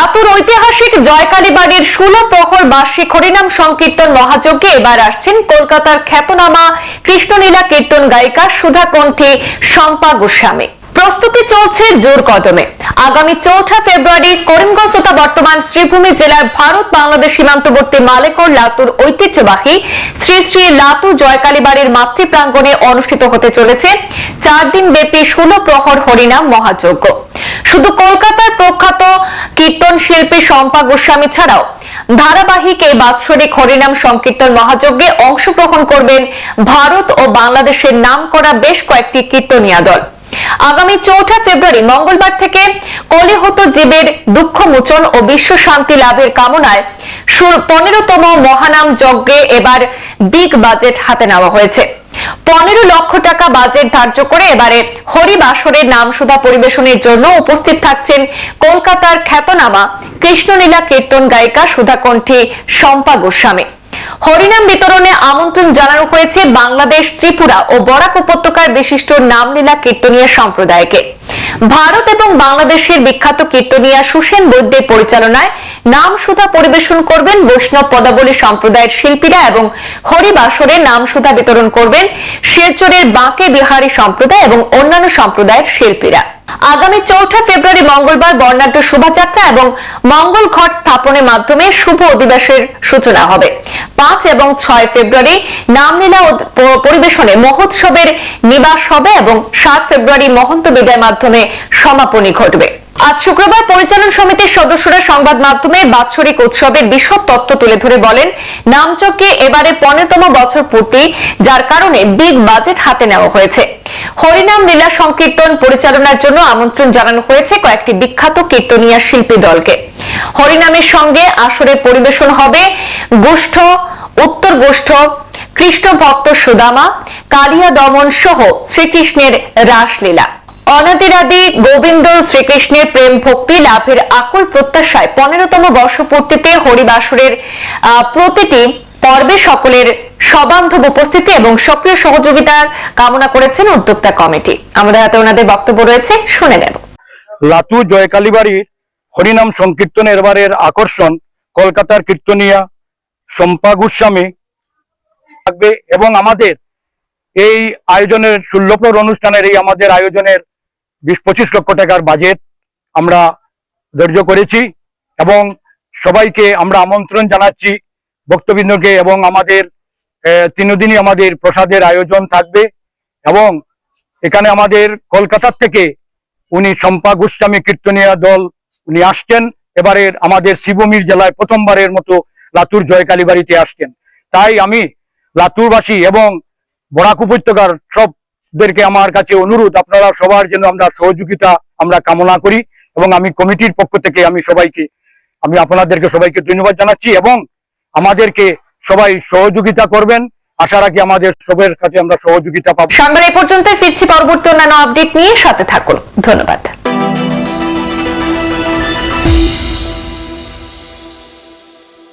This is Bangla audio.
লাতুর ঐতিহাসিক জয়কালীবাড়ির ষোলো প্রহর বার্ষিক হরিনাম সংকীর্তন মহাযজ্ঞে এবার আসছেন কলকাতার খ্যাতনামা কৃষ্ণলীলা কীর্তন গায়িকা সুধা কণ্ঠী শম্পা গোস্বামী। প্রস্তুতি চলছে জোর কদমে। আগামী চৌঠা ফেব্রুয়ারি করিমগঞ্জ তথা বর্তমান শ্রীভূমি জেলার ভারত বাংলাদেশ সীমান্তবর্তী মালেকর লাতুর ঐতিহ্যবাহী শ্রী শ্রী লাতু জয়কালীবাড়ির মাতৃ প্রাঙ্গণে অনুষ্ঠিত হতে চলেছে চার দিন ব্যাপী ষোলো প্রহর হরিনাম মহাযজ্ঞ। শুধু কলকাতার প্রখ্যাত কীর্তন শিল্পী শম্পা গোস্বামী ছাড়াও ধারাবাহিক এই বাৎসরিক হরিনাম সংকীর্তন মহাযজ্ঞে অংশগ্রহণ করবেন ভারত ও বাংলাদেশের নাম করা বেশ কয়েকটি কীর্তনিয়া দল। আগামী চৌঠা ফেব্রুয়ারি মঙ্গলবার থেকে কলিহত জীবের দুঃখ মোচন ও বিশ্ব শান্তি লাভের কামনায় পনেরোতম মহানাম যজ্ঞে এবার বিগ বাজেট হাতে নেওয়া হয়েছে। পনেরো লক্ষ টাকা বাজেট ধার্য করে এবারে হরিবাসরের নাম সুধা পরিবেশনের জন্য উপস্থিত থাকছেন কলকাতার খ্যাতনামা কৃষ্ণলীলা কীর্তন গায়িকা সুধাকণ্ঠী শম্পা গোস্বামী। হরিনাম বিতরণে আমন্ত্রণ জানানো হয়েছে বাংলাদেশ, ত্রিপুরা ও বরাক উপত্যকার বিশিষ্ট নামলীলা কীর্তনীয় সম্প্রদায়কে। ভারত এবং বাংলাদেশের বিখ্যাত কীর্তনিয়া সুসেন বৈদ্যের পরিচালনায় নাম সুধা পরিবেশন করবেন, বৈষ্ণব পদাবলী সম্প্রদায়ের শিল্পীরা এবং হরিবাসরে নাম সুধা বিতরণ করবেন শিলচরের বাঁকে বিহারী সম্প্রদায় এবং অন্যান্য সম্প্রদায়ের শিল্পীরা। আগামী চৌঠা ফেব্রুয়ারি মঙ্গলবার বর্ণাঢ্য শোভাযাত্রা এবং মঙ্গল ঘট স্থাপনের মাধ্যমে শুভ অধিবাসের সূচনা হবে। পাঁচ এবং ছয় ফেব্রুয়ারি নামলীলা পরিবেশনে মহোৎসবের নিবাস হবে এবং সাত ফেব্রুয়ারি মহন্ত বিদায় মাধ্যমে সমাপনী ঘটবে। আজ শুক্রবার পরিচালন সমিতির সদস্যরা সংবাদ মাধ্যমে বাৎসরিক উৎসবের বিশদ তত্ত্ব তুলে ধরে বলেন, নামচকে এবারে পনেরোতম বছর পূর্তি, যার কারণে বিগ বাজেট হাতে নেওয়া হয়েছে। হরিনাম লীলা সংকীর্তন পরিচালনার জন্য আমন্ত্রণ জানানো হয়েছে কয়েকটি বিখ্যাত কীর্তনিয়া শিল্পী দলকে। হরিনামের সঙ্গে আসরে পরিবেশন হবে গোষ্ঠ, উত্তর গোষ্ঠ কৃষ্ণ ভক্ত সুদামা, কালিয়া দমন সহ শ্রীকৃষ্ণের রাসলীলা। অনাদিরাদি গোবিন্দ শ্রীকৃষ্ণের প্রেম ভক্তি লাভের আকুল প্রত্যাশায় পনেরোতম বর্ষপূর্তিতে হরিবাসরের প্রতিটি পর্বে সকলের সবান্ধব উপস্থিতি এবং সক্রিয় সহযোগিতার কামনা করেছেন উদ্যোক্তা কমিটি। আমাদের হাতে ওনাদের বক্তব্য রয়েছে, শুনে নেব। লাতু জয়কালীবাড়ির হরিনাম সংকীর্তনের এবারের আকর্ষণ, কলকাতার কীর্তনিয়া শম্পা গোস্বামী থাকবে এবং আমাদের এই আয়োজনের ষোল্লপ্রর অনুষ্ঠানের, এই আমাদের আয়োজনের বিশ, পঁচিশ লক্ষ টাকার বাজেট আমরা ধৈর্য করেছি এবং সবাইকে আমরা আমন্ত্রণ জানাচ্ছি ভক্তবৃন্দকে এবং আমাদের তিনদিনই আমাদের প্রসাদের আয়োজন থাকবে এবং এখানে আমাদের কলকাতার থেকে উনি শম্পা গোস্বামী কীর্তনিয়া দল উনি আসছেন। এবারের আমাদের শিবমীর জেলায় প্রথমবারের মতো লাতুর জয়কালী বাড়িতে আসছেন। তাই আমি লাতুরবাসী এবং বরাক উপত্যকার সবদেরকে আমার কাছে অনুরোধ, আপনারা সবার জন্য আমরা সহযোগিতা, আমরা কামনা করি এবং আমি কমিটির পক্ষ থেকে আমি সবাইকে, আমি আপনাদেরকে সবাইকে ধন্যবাদ জানাচ্ছি এবং আমাদেরকে সবাই সহযোগিতা করবেন। আশা রাখি আমাদের সবের কাছে আমরা সহযোগিতা পাবো। সংবাদ এ পর্যন্ত ফিরছি পরবর্তী অন্যান্য আপডেট নিয়ে, সাথে থাকুন। ধন্যবাদ।